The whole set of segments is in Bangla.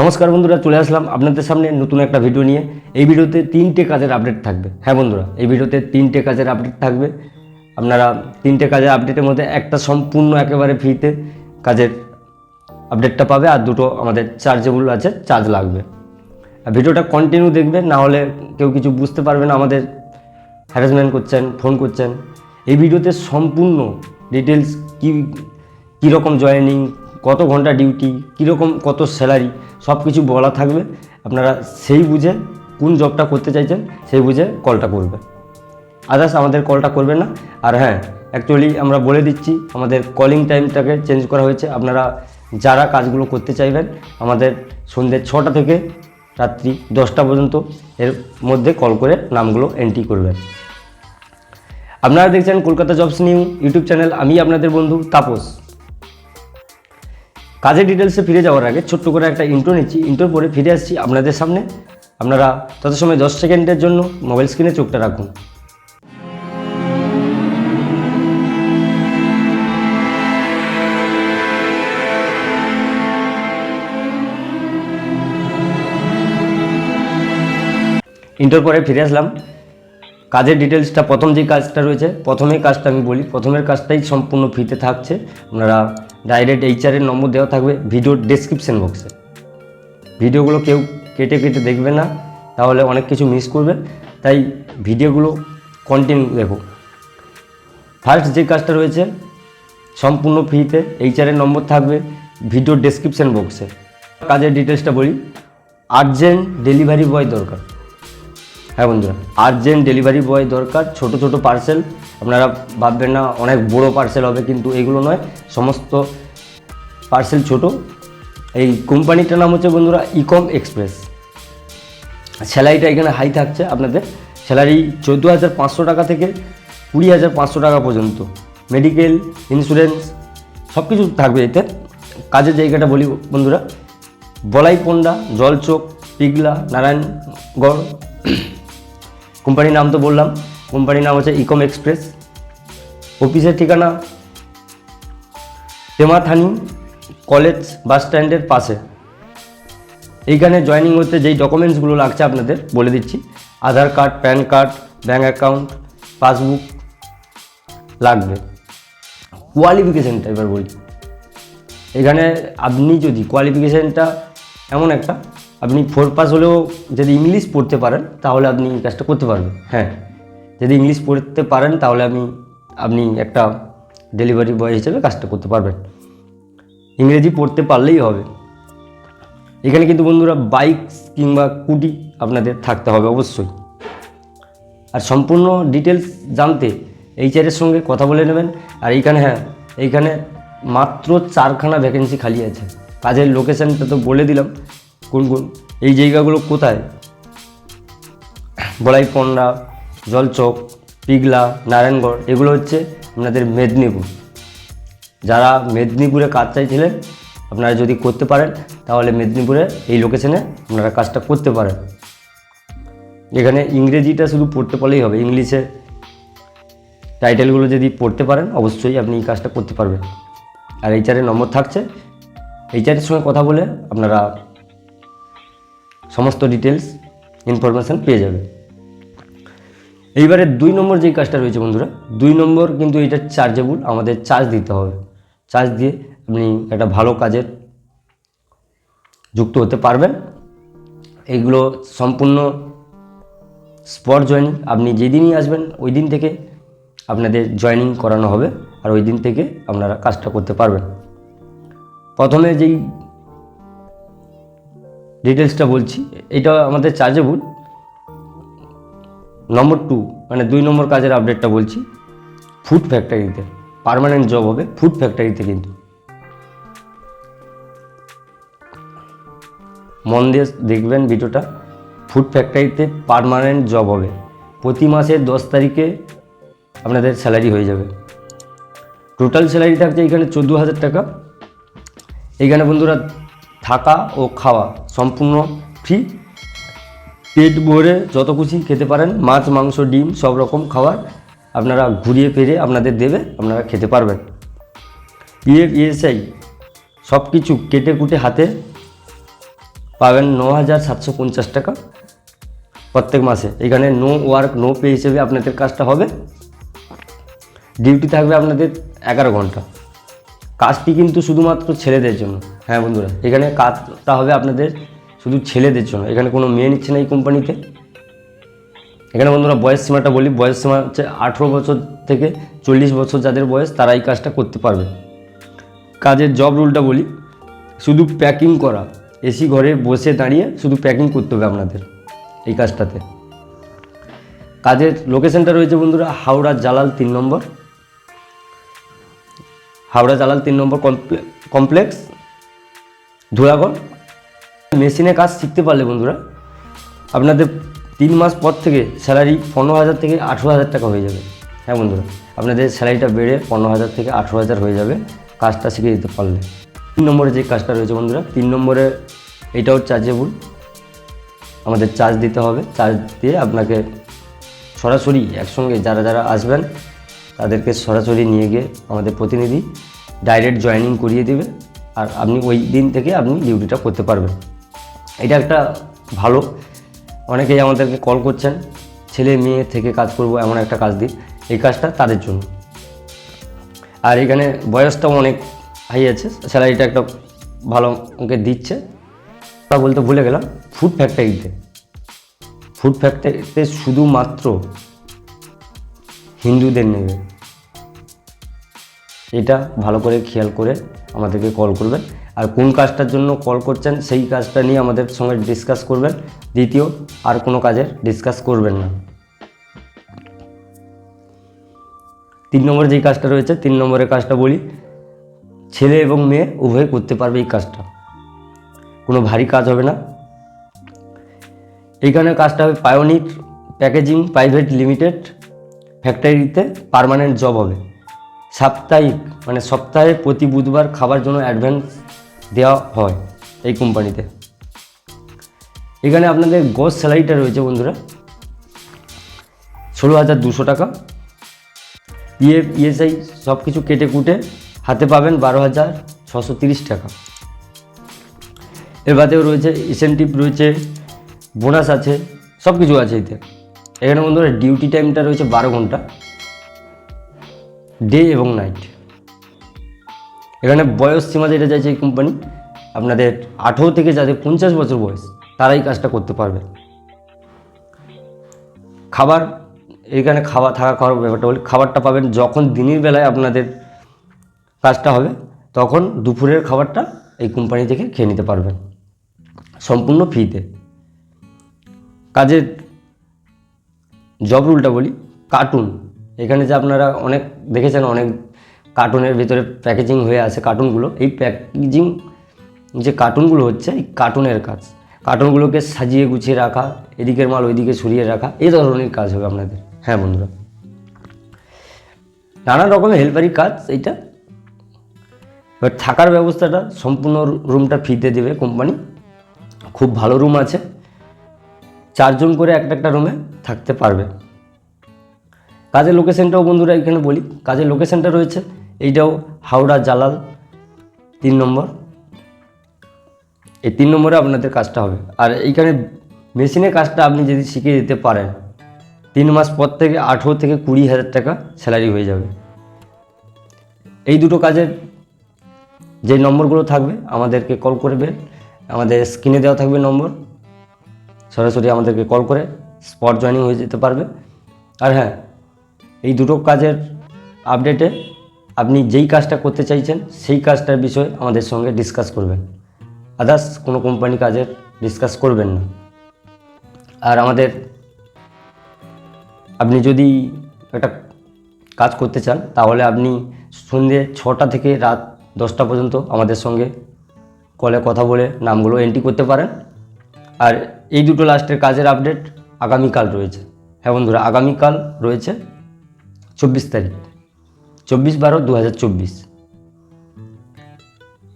নমস্কার বন্ধুরা, চলে আসলাম আপনাদের সামনে নতুন একটা ভিডিও নিয়ে। এই ভিডিওতে তিনটে কাজের আপডেট থাকবে। হ্যাঁ বন্ধুরা, এই ভিডিওতে তিনটে কাজের আপডেট থাকবে। আপনারা তিনটে কাজের আপডেটের মধ্যে একটা সম্পূর্ণ একেবারে ফ্রিতে কাজের আপডেটটা পাবে, আর দুটো আমাদের চার্জেবল আছে চার্জ লাগবে। ভিডিওটা কন্টিনিউ দেখবেন, না হলে কেউ কিছু বুঝতে পারবে না আমাদের হ্যারাসমেন্ট করছেন ফোন করছেন। এই ভিডিওতে সম্পূর্ণ ডিটেলস কী, কীরকম জয়েনিং কত ঘণ্টা ডিউটি কীরকম কত স্যালারি সব কিছু বলা থাকবে। আপনারা সেই বুঝে কোন জবটা করতে চাইছেন, সেই বুঝে কলটা করবে আদার্স আমাদের কলটা করবে না। আর হ্যাঁ অ্যাকচুয়ালি আমরা বলে দিচ্ছি, আমাদের কলিং টাইমটাকে চেঞ্জ করা হয়েছে। আপনারা যারা কাজগুলো করতে চাইবেন, আমাদের সন্ধ্যে ছটা থেকে রাত্রি দশটা পর্যন্ত এর মধ্যে কল করে নামগুলো এন্ট্রি করবেন। আপনারা দেখছেন Kolkata jobs new YouTube channel আমি আপনাদের বন্ধু তাপস। কাজের ডিটেলসে ফিরে যাওয়ার আগে ছোট্ট করে একটা ইন্ট্রো নিচ্ছি। ইন্ট্রোর পরে ফিরে আসছি আপনাদের সামনে। আপনারা তত সময় দশ সেকেন্ডের জন্য মোবাইল স্ক্রিনে চোখটা রাখুন। ইন্টার পরে ফিরে আসলাম। কাজের ডিটেলসটা প্রথম যে কাজটা রয়েছে প্রথমে কাজটা আমি বলি। প্রথমের কাজটাই সম্পূর্ণ ফ্রিতে থাকছে। আপনারা ডাইরেক্ট এইচআরের নম্বর দেওয়া থাকবে ভিডিওর ডেসক্রিপশন বক্সে ভিডিওগুলো কেউ কেটে কেটে দেখবে না, তাহলে অনেক কিছু মিস করবে। তাই ভিডিওগুলো কন্টিনিউ দেখো। ফার্স্ট যে কাজটা রয়েছে, সম্পূর্ণ ফ্রিতে এইচআরের নম্বর থাকবে ভিডিওর ডেসক্রিপশন বক্সে কাজের ডিটেলসটা বলি। আর্জেন্ট ডেলিভারি বয় দরকার। হ্যাঁ বন্ধুরা আর্জেন্ট ডেলিভারি বয় দরকার, ছোট ছোট পার্সেল আপনারা ভাববেন না, অনেক বড় পার্সেল হবে, কিন্তু এগুলো নয়, সমস্ত পার্সেল ছোট। এই কোম্পানিটার নাম হচ্ছে বন্ধুরা ইকম এক্সপ্রেস স্যালারিটা এখানে হাই থাকছে আপনাদের। স্যালারি চোদ্দ হাজার পাঁচশো টাকা থেকে কুড়ি হাজার পাঁচশো টাকা পর্যন্ত। মেডিকেল ইন্স্যুরেন্স সব কিছু থাকবে এতে। কাজের জায়গাটা বলি বন্ধুরা, বলাইপন্ডা, জলচোক, পিগলা, নারায়ণগড়। কোম্পানির নাম তো বললাম, কোম্পানির নাম হচ্ছে ইকম এক্সপ্রেস। অফিসের ঠিকানা তেমাথানি কলেজ বাস স্ট্যান্ডের পাশে। এইখানে জয়েনিং হতে যেই ডকুমেন্টসগুলো লাগছে আপনাদের, বলে দিচ্ছি। Aadhaar card, PAN card bank account passbook লাগবে। কোয়ালিফিকেশানটা এবার বলি। এখানে আপনি যদি কোয়ালিফিকেশানটা এমন একটা আপনি ফোর পাস হলেও যদি ইংলিশ পড়তে পারেন তাহলে আপনি এই কাজটা করতে পারবেন। হ্যাঁ। যদি ইংলিশ পড়তে পারেন তাহলে আমি আপনি একটা ডেলিভারি বয় হিসেবে কাজটা করতে পারবেন। ইংরেজি পড়তে পারলেই হবে। এখানে কিন্তু বন্ধুরা বাইক কিংবা কুটি আপনাদের থাকতে হবে অবশ্যই। আর সম্পূর্ণ ডিটেলস জানতে এইচআরের সঙ্গে কথা বলে নেবেন। আর এইখানে হ্যাঁ এইখানে মাত্র চারখানা ভ্যাকেন্সি খালি আছে। কাজের লোকেশানটা তো বলে দিলাম। কোন কোন, এই জায়গাগুলো কোথায়? বলাইপন্ডা জলচক, পিগলা, নারায়ণগড়, এগুলো হচ্ছে আপনাদের মেদিনীপুর। যারা মেদিনীপুরে কাজ চাইছিলেন, আপনারা যদি করতে পারেন, তাহলে মেদিনীপুরে এই লোকেশনে আপনারা কাজটা করতে পারেন। এখানে ইংরেজিটা শুধু পড়তে পারলেই হবে, ইংলিশে টাইটেলগুলো যদি পড়তে পারেন, অবশ্যই আপনি এই কাজটা করতে পারবেন। আর এইচআরের নম্বর থাকছে এইচআরের সঙ্গে কথা বলে আপনারা সমস্ত ডিটেলস ইনফরমেশান পেয়ে যাবে। এইবারে দুই নম্বর যেই কাজটা রয়েছে বন্ধুরা, দুই নম্বর কিন্তু এটা চার্জেবল আমাদের চার্জ দিতে হবে। চার্জ দিয়ে আপনি একটা ভালো কাজের যুক্ত হতে পারবেন। এইগুলো সম্পূর্ণ স্পট জয়েনিং আপনি যেদিনই আসবেন ওই দিন থেকে আপনাদের জয়েনিং করানো হবে, আর ওই দিন থেকে আপনারা কাজটা করতে পারবেন। প্রথমে যেই ডিটেলসটা বলছি। এটা আমাদের চার্জেবল নম্বর টু মানে দুই নম্বর কাজের আপডেটটা বলছি। ফুড ফ্যাক্টরিতে পার্মানেন্ট জব হবে ফুড ফ্যাক্টরিতে কিন্তু। মন দিয়ে দেখবেন ভিডিওটা ফুড ফ্যাক্টরিতে পারমানেন্ট জব হবে। প্রতি মাসের দশ তারিখে আপনাদের স্যালারি হয়ে যাবে। টোটাল স্যালারি থাকছে এখানে চোদ্দ হাজার টাকা। এইখানে বন্ধুরা থাকা ও খাওয়া সম্পূর্ণ ফ্রি পেট ভরে যত খুশি খেতে পারেন, মাছ, মাংস, ডিম, সব রকম খাবার আপনারা ঘুরিয়ে ফিরে আপনাদের দেবে, আপনারা খেতে পারবেন। ইএফ ইএসআই সব কিছু কেটে কুটে হাতে পাবেন ন হাজার সাতশো পঞ্চাশ টাকা প্রত্যেক মাসে। এখানে নো ওয়ার্ক নো পে হিসেবে আপনাদের কাজটা হবে। ডিউটি থাকবে আপনাদের এগারো ঘণ্টা। কাজটি কিন্তু শুধুমাত্র ছেলেদের জন্য। হ্যাঁ বন্ধুরা, এখানে কাজটা হবে আপনাদের শুধু ছেলেদের জন্য। এখানে কোনো মেয়ে নিচ্ছে না এই কোম্পানিতে। এখানে বন্ধুরা বয়স সীমাটা বলি, বয়স সীমা হচ্ছে আঠেরো বছর থেকে চল্লিশ বছর যাদের বয়স, তারা এই কাজটা করতে পারবে। কাজের জব রুলটা বলি, শুধু প্যাকিং করা, এসি ঘরে বসে দাঁড়িয়ে শুধু প্যাকিং করতে হবে আপনাদের এই কাজটাতে। কাজের লোকেশনটা রয়েছে বন্ধুরা হাওড়া জালাল তিন নম্বর। হাওড়া জালাল তিন নম্বর কমপ্লে- কমপ্লেক্স, ধুলাগড়। মেশিনে কাজ শিখতে পারলে বন্ধুরা, আপনাদের তিন মাস পর থেকে স্যালারি পনেরো হাজার থেকে আঠেরো হাজার টাকা হয়ে যাবে। হ্যাঁ বন্ধুরা, আপনাদের স্যালারিটা বেড়ে পনেরো হাজার থেকে আঠেরো হাজার হয়ে যাবে কাজটা শিখে দিতে পারলে। তিন নম্বরে যে কাজটা রয়েছে বন্ধুরা, তিন নম্বরে এটাও চার্জেবল আমাদের চার্জ দিতে হবে চার্জ দিয়ে আপনাকে সরাসরি একসঙ্গে যারা যারা আসবেন তাদেরকে সরাসরি নিয়ে গিয়ে আমাদের প্রতিনিধি ডাইরেক্ট জয়েনিং করিয়ে দেবে আর আপনি ওই দিন থেকে আপনি ডিউটিটা করতে পারবেন। এটা একটা ভালো, অনেকেই আমাদেরকে কল করছেন, ছেলে মেয়ে থেকে কাজ করব এমন একটা কাজ দিই এই কাজটা তাদের জন্য। আর এখানে বয়সটাও অনেক হাই আছে স্যালারিটা একটা ভালো অঙ্কে দিচ্ছে। তা বলতে ভুলে গেলাম ফুড ফ্যাক্টরিতে ফুড ফ্যাক্টরিতে শুধুমাত্র হিন্দুদের নেবে। এটা ভালো করে খেয়াল করে আমাদেরকে কল করবেন। আর কোন কাজটার জন্য কল করছেন, সেই কাজটা নিয়ে আমাদের সঙ্গে ডিসকাস করবেন। দ্বিতীয়, আর কোনো কাজের ডিসকাস করবেন না। তিন নম্বরে যেই কাজটা রয়েছে, তিন নম্বরের কাজটা বলি, ছেলে এবং মেয়ে উভয় করতে পারবে এই কাজটা। কোনো ভারী কাজ হবে না। এইখানে কাজটা হবে পায়োনিক প্যাকেজিং প্রাইভেট লিমিটেড ফ্যাক্টরিতে পার্মানেন্ট জব হবে। সাপ্তাহিক মানে সপ্তাহে প্রতি বুধবার খাবার জন্য অ্যাডভান্স দেওয়া হয় এই কোম্পানিতে এখানে আপনাদের গজ স্যালারিটা রয়েছে বন্ধুরা, ষোলো হাজার দুশো টাকা। ইএফ ইএসআই সব কিছু কেটে কুটে হাতে পাবেন বারো হাজার ছশো তিরিশ টাকা। এর বাদেও রয়েছে ইনসেন্টিভ রয়েছে বোনাস আছে সব কিছু আছে এতে। এখানে বন্ধুরা ডিউটি টাইমটা রয়েছে বারো ঘণ্টা। ডে এবং নাইট এখানে বয়স সীমা যেটা চাইছে এই কোম্পানি আপনাদের আঠেরো থেকে যাদের পঞ্চাশ বছর বয়স, তারাই কাজটা করতে পারবে। খাবার, এখানে খাওয়া থাকা খাওয়ার ব্যাপারটা বলি, খাবারটা পাবেন যখন দিনের বেলায় আপনাদের কাজটা হবে, তখন দুপুরের খাবারটা এই কোম্পানি থেকে খেয়ে নিতে পারবেন, সম্পূর্ণ ফ্রিতে কাজের জব রুলটা বলি কার্টুন এখানে যে আপনারা অনেক দেখেছেন, অনেক কার্টুনের ভিতরে প্যাকেজিং হয়ে আছে কার্টুনগুলো এই প্যাকেজিং যে কার্টুনগুলো হচ্ছে, এই কার্টুনের কাজ। কার্টুনগুলোকে সাজিয়ে গুছিয়ে রাখা, এদিকের মাল ওইদিকে সরিয়ে রাখা এই ধরনের কাজ হবে আপনাদের। হ্যাঁ বন্ধুরা। নানা রকমের হেল্পারি কাজ এইটা। এবার থাকার ব্যবস্থাটা সম্পূর্ণ রুমটা ফ্রিতে দেবে কোম্পানি খুব ভালো রুম আছে। চারজন করে একটা একটা রুমে থাকতে পারবে। কাজের লোকেশনটাও বন্ধুরা এখানে বলি। কাজের লোকেশনটা রয়েছে, এইটাও হাওড়া জালাল, তিন নম্বর। এই তিন নম্বরে আপনাদের কাজটা হবে। আর এইখানে মেশিনের কাজটা আপনি যদি শিখে দিতে পারেন, তিন মাস পর থেকে আঠেরো থেকে কুড়ি হাজার টাকা স্যালারি হয়ে যাবে। এই দুটো কাজের যে নম্বরগুলো থাকবে, আমাদেরকে কল করবে আমাদের স্ক্রিনে দেওয়া থাকবে নম্বর। সরাসরি আমাদেরকে কল করে স্পট জয়েনিং হয়ে যেতে পারবে। আর হ্যাঁ এই দুটো কাজের আপডেটে আপনি যেই কাজটা করতে চাইছেন, সেই কাজটার বিষয়ে আমাদের সঙ্গে ডিসকাস করবেন। আদার্স কোনো কোম্পানি কাজের ডিসকাস করবেন না। আর আমাদের, আপনি যদি একটা কাজ করতে চান, তাহলে আপনি সন্ধ্যে ছটা থেকে রাত দশটা পর্যন্ত আমাদের সঙ্গে কলে কথা বলে নামগুলো এন্ট্রি করতে পারেন। আর এই দুটো লাস্টের কাজের আপডেট আগামীকাল রয়েছে। হ্যাঁ বন্ধুরা, আগামীকাল রয়েছে। চব্বিশ তারিখ, চব্বিশ বারো দু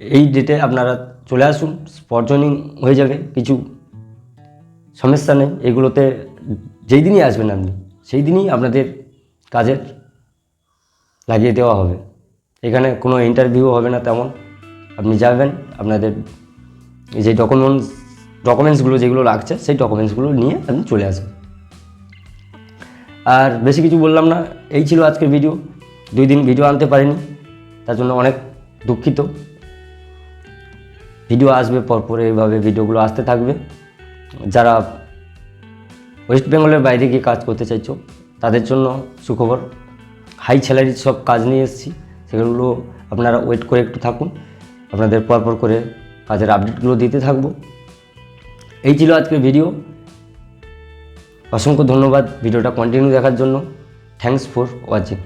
এই ডেটে আপনারা চলে আসুন স্পট জয়েনিং হয়ে যাবে, কিছু সমস্যা নেই, এগুলোতে যেই দিনই আসবেন আপনি, সেই দিনই আপনাদের কাজের লাগিয়ে দেওয়া হবে। এখানে কোনো ইন্টারভিউ হবে না তেমন, আপনি যাবেন, আপনাদের যে ডকুমেন্টস ডকুমেন্টসগুলো যেগুলো লাগছে, সেই ডকুমেন্টসগুলো নিয়ে আপনি চলে আসবেন। আর বেশি কিছু বললাম না, এই ছিল আজকের ভিডিও দুই দিন ভিডিও আনতে পারিনি, তার জন্য অনেক দুঃখিত। ভিডিও আসবে পরপর এইভাবে ভিডিওগুলো আসতে থাকবে। যারা ওয়েস্ট বেঙ্গলের বাইরে গিয়ে কাজ করতে চাইছো, তাদের জন্য সুখবর। হাই স্যালারির সব কাজ নিয়ে এসেছি, সেগুলো আপনারা ওয়েট করে একটু থাকুন। আপনাদের পরপর করে কাজের আপডেটগুলো দিতে থাকব। এই ছিল আজকের ভিডিও অসংখ্য ধন্যবাদ ভিডিওটা কন্টিনিউ দেখার জন্য। Thanks for watching